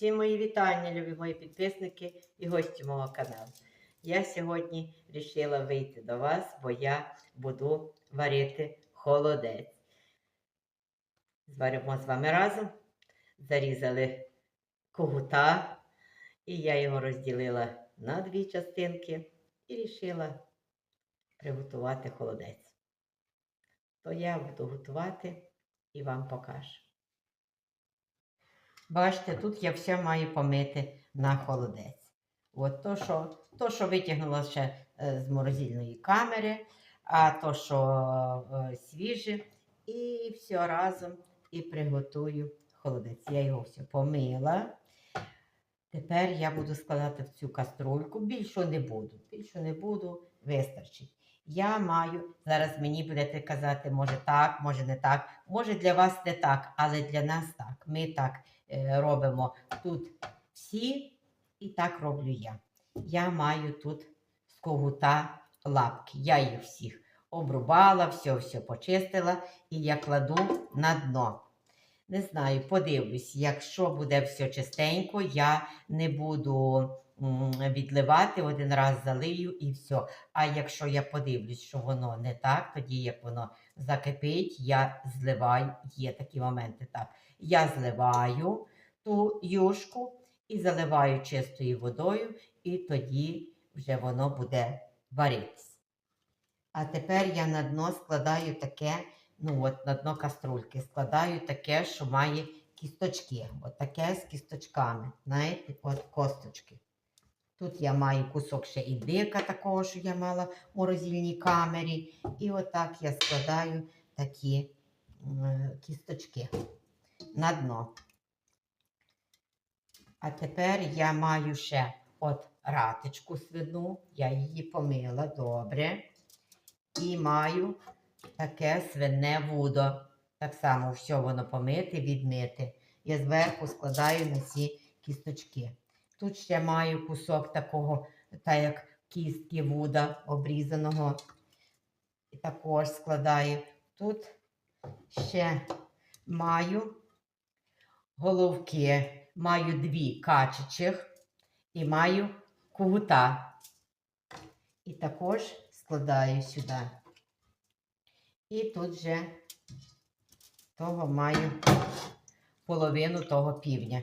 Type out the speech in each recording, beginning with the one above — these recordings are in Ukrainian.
Всі мої вітання, любі мої підписники і гості мого каналу. Я сьогодні вирішила вийти до вас, бо я буду варити холодець. Зваримо з вами разом. Зарізали когута, і я його розділила на дві частинки і вирішила приготувати холодець. То я буду готувати і вам покажу. Бачите, тут я все маю помити на холодець. От то, що, то, що витягнула ще е, з морозильної камери, а то, що е, свіже, і все разом і приготую холодець. Я його все помила. Тепер я буду складати в цю каструльку. Більше не буду. Більше не буду, вистачить. Я маю, зараз мені будете казати, може так, може не так. Може для вас не так, але для нас так. Ми так е, робимо тут всі, і так роблю я. Я маю тут з когута лапки. Я їх всіх обрубала, все, все почистила і я кладу на дно. Не знаю, подивлюсь, якщо буде все чистенько, я не буду відливати, один раз залию і все. А якщо я подивлюсь, що воно не так, тоді як воно закипить, я зливаю. Є такі моменти. так. Я зливаю ту юшку і заливаю чистою водою, і тоді вже воно буде варитись. А тепер я на дно складаю таке, ну от на дно каструльки складаю таке, що має кісточки. От таке з кісточками. Знаєте, от косточки. Тут я маю кусок ще і дика такого, що я мала в морозильній камері. І отак я складаю такі м, кісточки на дно. А тепер я маю ще от ратичку свину, я її помила добре. І маю таке свине вудо. Так само все воно помити, відмити. Я зверху складаю на ці кісточки. Тут ще маю кусок такого, так як кістки вуда обрізаного. І також складаю. Тут ще маю головки, маю дві качачих і маю кугута. І також складаю сюди. І тут вже того маю половину того півня.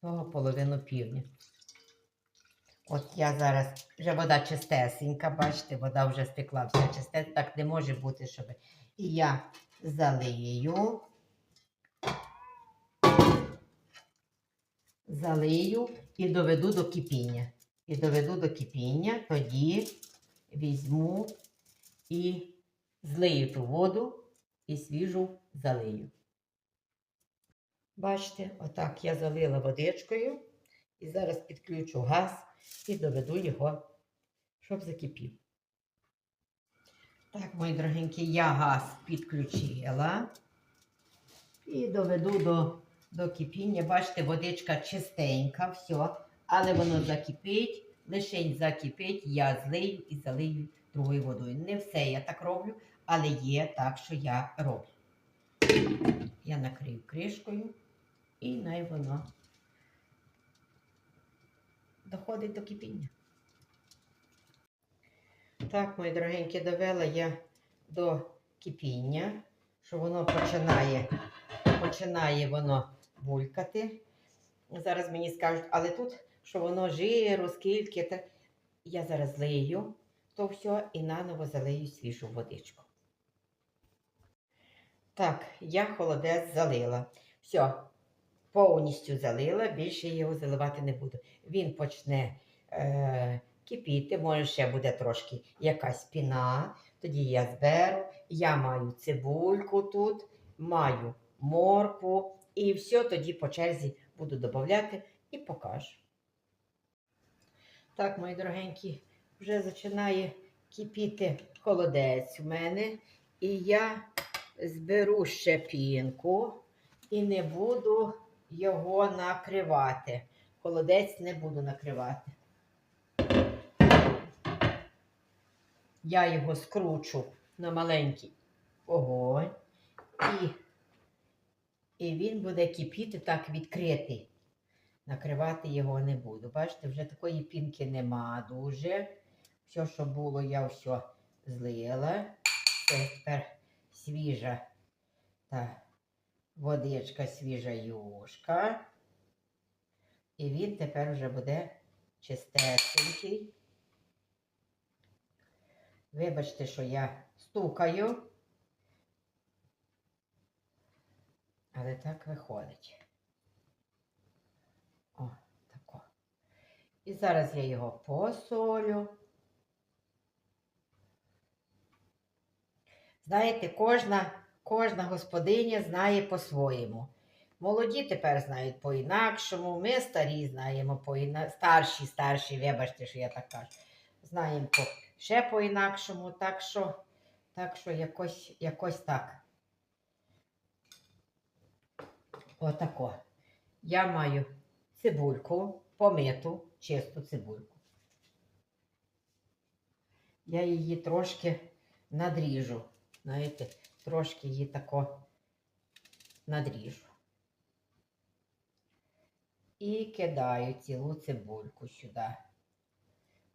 Того половину півня. От я зараз вже вода чистесенька, бачите, вода вже стекла вся чистесенька. Так не може бути, щоб. І я залию. Залию і доведу до кипіння. І доведу до кипіння, тоді візьму і злию ту воду і свіжу залию. Бачите, отак я залила водичкою і зараз підключу газ і доведу його, щоб закипів. Так, мої дорогенькі, я газ підключила і доведу до, до кипіння. Бачите, водичка чистенька, все, але воно закипить, лише закипить, я злию і залию другою водою. Не все я так роблю, але є так, що я роблю. Я накрию кришкою і най воно доходить до кипіння. Так, мої дорогенькі, довела я до кипіння, що воно починає, починає воно булькати. Зараз мені скажуть, але тут, що воно жиру, скільки, та я зараз злию то все і наново залию свіжу водичку. Так, я холодець залила. Все, повністю залила, більше його заливати не буду. Він почне е, кипіти, може ще буде трошки якась піна. Тоді я зберу. Я маю цибульку тут, маю моркву і все тоді по черзі буду додати і покажу. Так, мої дорогенькі, вже починає кипіти холодець у мене. І я зберу ще пінку і не буду його накривати. Холодець не буду накривати. Я його скручу на маленький огонь, і, і він буде кипіти так відкритий. накривати його не буду. Бачите, вже такої пінки нема дуже. Все, що було, я все злила. Це тепер свіжа та водичка, свіжа юшка. І він тепер вже буде чистесенький. Вибачте, що я стукаю. Але так виходить. О, тако. І зараз я його посолю. Знаєте, кожна, кожна господиня знає по-своєму. Молоді тепер знають по-інакшому, ми старі знаємо по старші, старші, вибачте, що я так кажу. Знаємо ще по-інакшому, так що, так що якось, якось так. Отако. Я маю цибульку, помиту, чисту цибульку. Я її трошки надріжу. Знаєте, трошки її тако надріжу. І кидаю цілу цибульку сюди.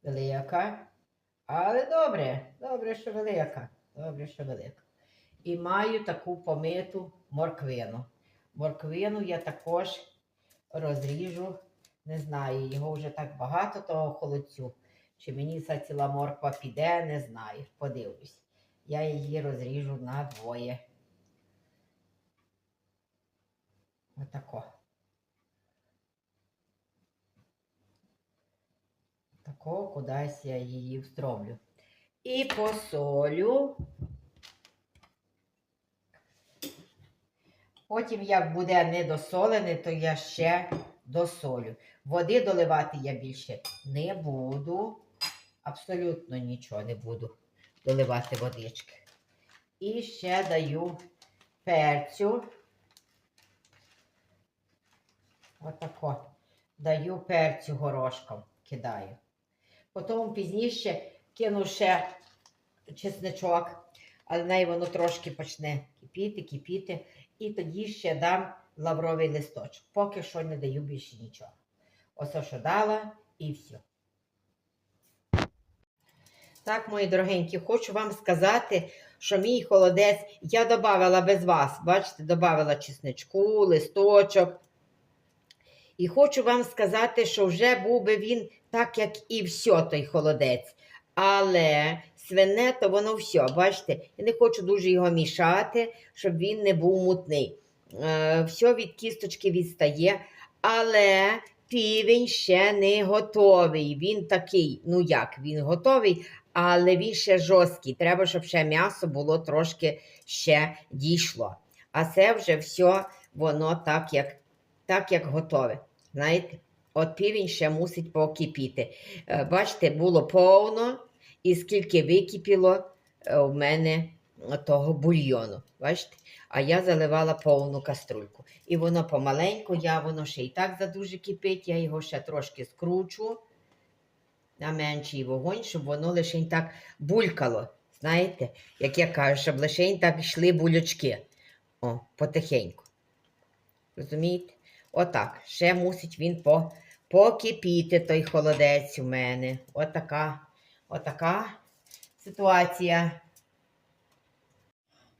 Велика. Але добре, добре, що велика. Добре, що велика. І маю таку помиту морквину. Морквину я також розріжу. Не знаю, його вже так багато, того холодцю. Чи мені ця ціла морква піде, не знаю. Подивлюсь. Я її розріжу на двоє. Отако. Тако кудись я її встромлю. І посолю. Потім, як буде недосолене, то я ще досолю. Води доливати я більше не буду. Абсолютно нічого не буду доливати водички. І ще даю перцю. Отако. Даю перцю горошком, кидаю. Потім пізніше кину ще чесничок, але най воно трошки почне кипіти, кипіти. І тоді ще дам лавровий листочок. Поки що не даю більше нічого. Ось що дала і все. Так, мої дорогенькі, хочу вам сказати, що мій холодець я додавала без вас. Бачите, додавала чесничку, листочок. І хочу вам сказати, що вже був би він так, як і все, той холодець. Але свине, то воно все, бачите, я не хочу дуже його мішати, щоб він не був мутний. Е, все від кісточки відстає, але півень ще не готовий. Він такий, ну як, він готовий, але він ще жорсткий. Треба, щоб ще м'ясо було трошки ще дійшло. А це вже все, воно так, як, так, як готове. Знаєте? От півень ще мусить покипіти. Е, Бачите, було повно, і скільки википіло е, у мене того бульйону. Бачите? А я заливала повну каструльку. І воно помаленьку, я воно ще і так задуже кипить, я його ще трошки скручу на менший вогонь, щоб воно лише так булькало. Знаєте, як я кажу, щоб лише так йшли булючки. О, потихеньку. Розумієте? Отак. Ще мусить він по, покипіти, той холодець у мене. Отака, отака ситуація.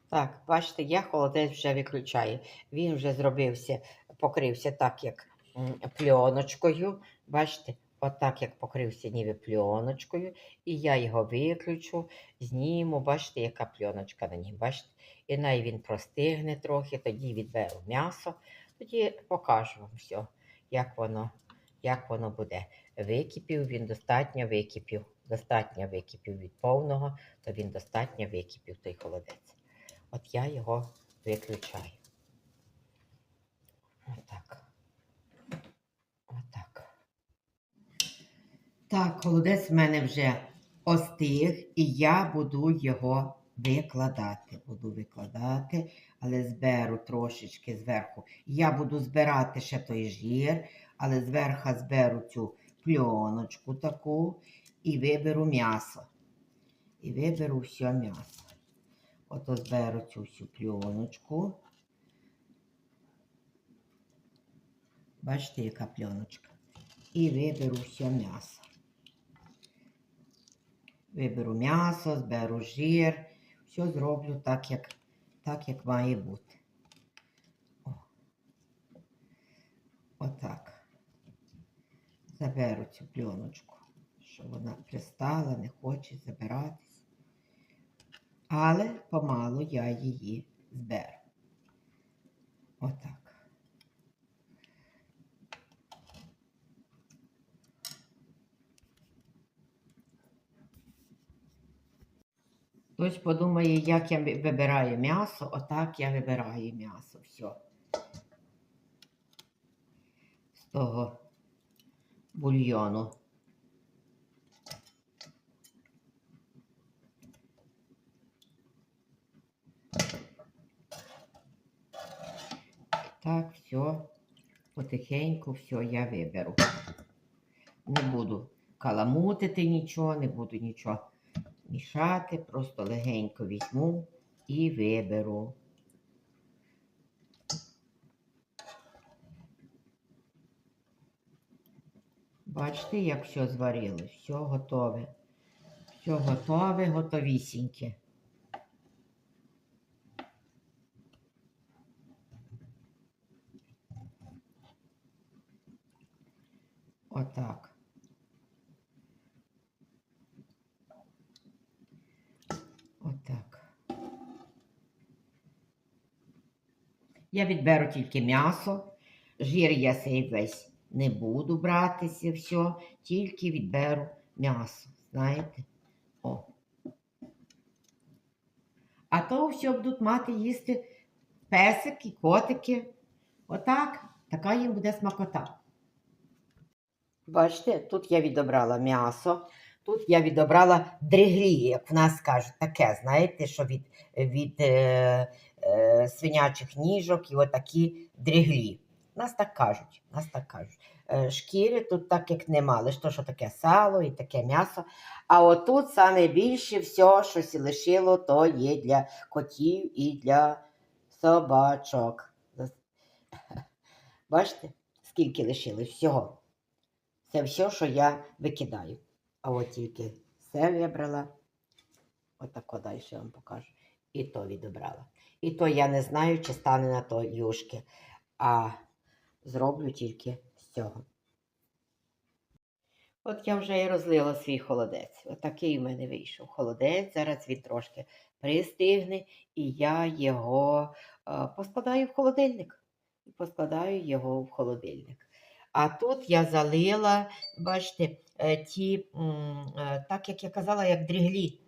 Так, бачите, я холодець вже виключаю. Він вже зробився, покрився так, як м, пленочкою. Бачите, отак, як покрився ніби пленочкою. І я його виключу, зніму, бачите, яка пленочка на ній. Бачите? І най він простигне трохи, тоді відберу м'ясо, тоді покажу вам все, як воно, як воно буде. Википів, він достатньо википів. Достатньо википів від повного, то він достатньо википів той холодець. От я його виключаю. Отак. Отак. Так, холодець в мене вже остиг, і я буду його викладати. Буду викладати, але зберу трошечки зверху. Я буду збирати ще той жир, але зверху зберу цю пленочку таку і виберу м'ясо. І виберу все м'ясо. Ото зберу цю всю пленочку. Бачите, яка пленочка. І виберу все м'ясо. Виберу м'ясо, зберу жир, все зроблю так, як, так, як має бути. О. Отак. Заберу цю пленочку, щоб вона пристала, не хоче забиратись. Але помалу я її зберу. Отак. Хтось подумає, як я вибираю м'ясо, отак я вибираю м'ясо. Все. З того бульйону. Так, все, потихеньку все я виберу. Не буду каламутити нічого, не буду нічого мішати, просто легенько візьму і виберу. Бачите, як все зварилось, все готове. Все готове, готовісіньке. Отак. Отак. Я відберу тільки м'ясо. Жир я цей весь не буду братися, все, тільки відберу м'ясо. Знаєте? О. А то все будуть мати їсти песики, котики. Отак. Така їм буде смакота. Бачите, тут я відобрала м'ясо. Тут я відобрала дриглі, як в нас кажуть, таке, знаєте, що від, від е, свинячих ніжок і отакі дриглі. Нас так кажуть. Нас так кажуть. Е, шкіри тут так як нема, лише то, що таке сало і таке м'ясо. А отут саме більше все, що лишило, то є для котів і для собачок. Бачите, скільки лишилось всього? Це все, що я викидаю. А от тільки все вибрала. Отако далі вам покажу. І то відібрала. І то я не знаю, чи стане на то юшки. А зроблю тільки з цього. От я вже і розлила свій холодець. Отакий в мене вийшов холодець. Зараз він трошки пристигне, і я його е, поскладаю в холодильник. Поскладаю його в холодильник. А тут я залила, бачите, е, ті, е, так як я казала, як дріглі.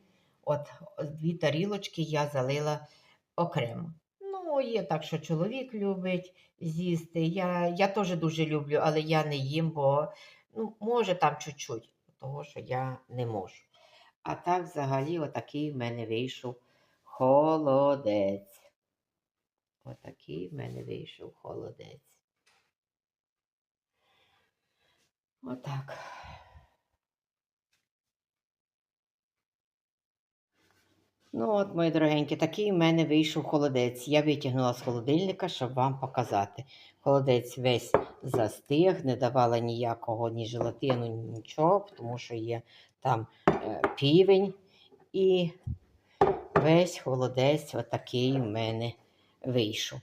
От дві тарілочки я залила окремо. Ну, є так, що чоловік любить з'їсти. Я, я теж дуже люблю, але я не їм, бо ну, може там чуть-чуть, того що я не можу. А так, взагалі, отакий в мене вийшов холодець. Отакий в мене вийшов холодець. Отак. Ну от, мої дорогенькі, такий в мене вийшов холодець. Я витягнула з холодильника, щоб вам показати. Холодець весь застиг, не давала ніякого ні желатину, ні нічого, тому що є там е, півень. І весь холодець отакий в мене вийшов.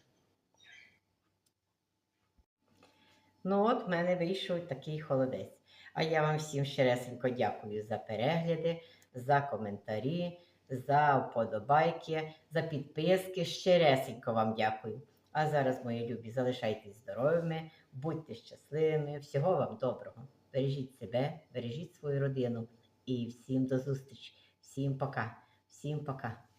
Ну, от в мене вийшов такий холодець. А я вам всім щиресенько дякую за перегляди, за коментарі, за вподобайки, за підписки. Щиресенько вам дякую. А зараз, мої любі, залишайтесь здоровими, будьте щасливими, всього вам доброго. Бережіть себе, бережіть свою родину і всім до зустрічі. Всім пока. Всім пока.